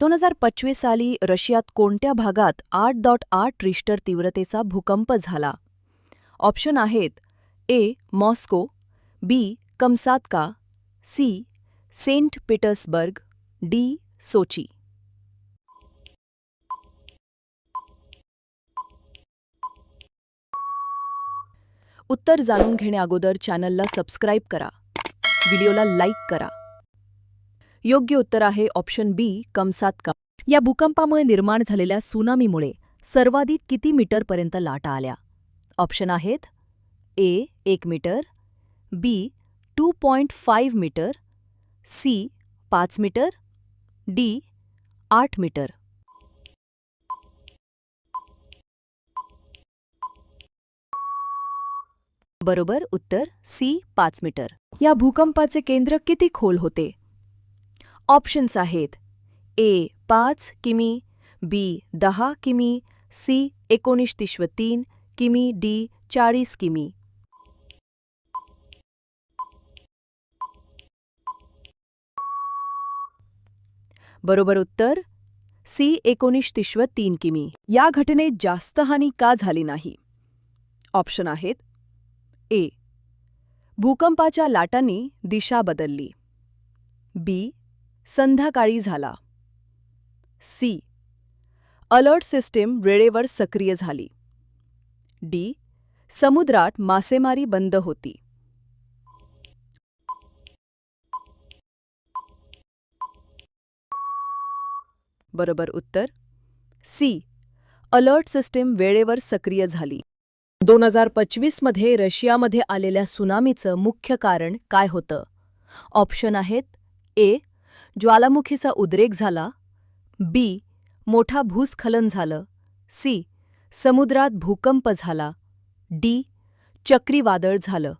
दोन हजार पंचवीस साली रशियात कोणत्या भागात आठ डॉट आठ रिश्टर तीव्रतेचा भूकंप झाला? ऑप्शन आहेत A Moscow B Kamchatka C Saint Petersburg D Sochi. उत्तर जाणून घेण्याअगोदर चॅनलला सबस्क्राईब करा. व्हिडिओला लाईक करा. योग्य उत्तर आहे ऑप्शन बी कमसातका या भूकंपामुळे निर्माण झालेल्या सुनामीमुळे सर्वाधिक किती मीटरपर्यंत लाटा आल्या? ऑप्शन आहेत ए एक metre B two point five metre C पाच मीटर डी आठ मीटर. बरोबर उत्तर सी पाच मीटर. या भूकंपाचे केंद्र किती खोल होते? ऑप्शन्स आहेत. ए पाच किमी बी दहा किमी सी एकोणीस तिश्व तीन किमी डी चाळीस किमी. बरोबर उत्तर? सी एकोणीस तिश्व तीन किमी. या घटनेत जास्त हानी का झाली नाही? ऑप्शन आहेत. ए भूकंपाच्या लाटांनी दिशा बदलली. बी संध्याकाळी झाला. सी. अलर्ट सिस्टीम वेळेवर सक्रिय झाली. डी. समुद्रात मासेमारी बंद होती. बरोबर उत्तर? सी. अलर्ट सिस्टीम वेळेवर सक्रिय झाली. दोन हजार पंचवीसमध्ये रशियामध्ये आलेल्या सुनामीचं मुख्य कारण काय होतं? ऑप्शन आहेत ए. ज्वालामुखीचा उद्रेक झाला. बी. मोठा भूस्खलन झालं. सी. समुद्रात भूकंप झाला. डी. चक्रीवादळ झालं.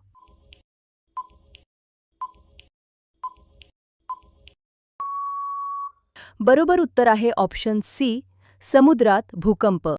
बरोबर उत्तर आहे ऑप्शन सी समुद्रात भूकंप.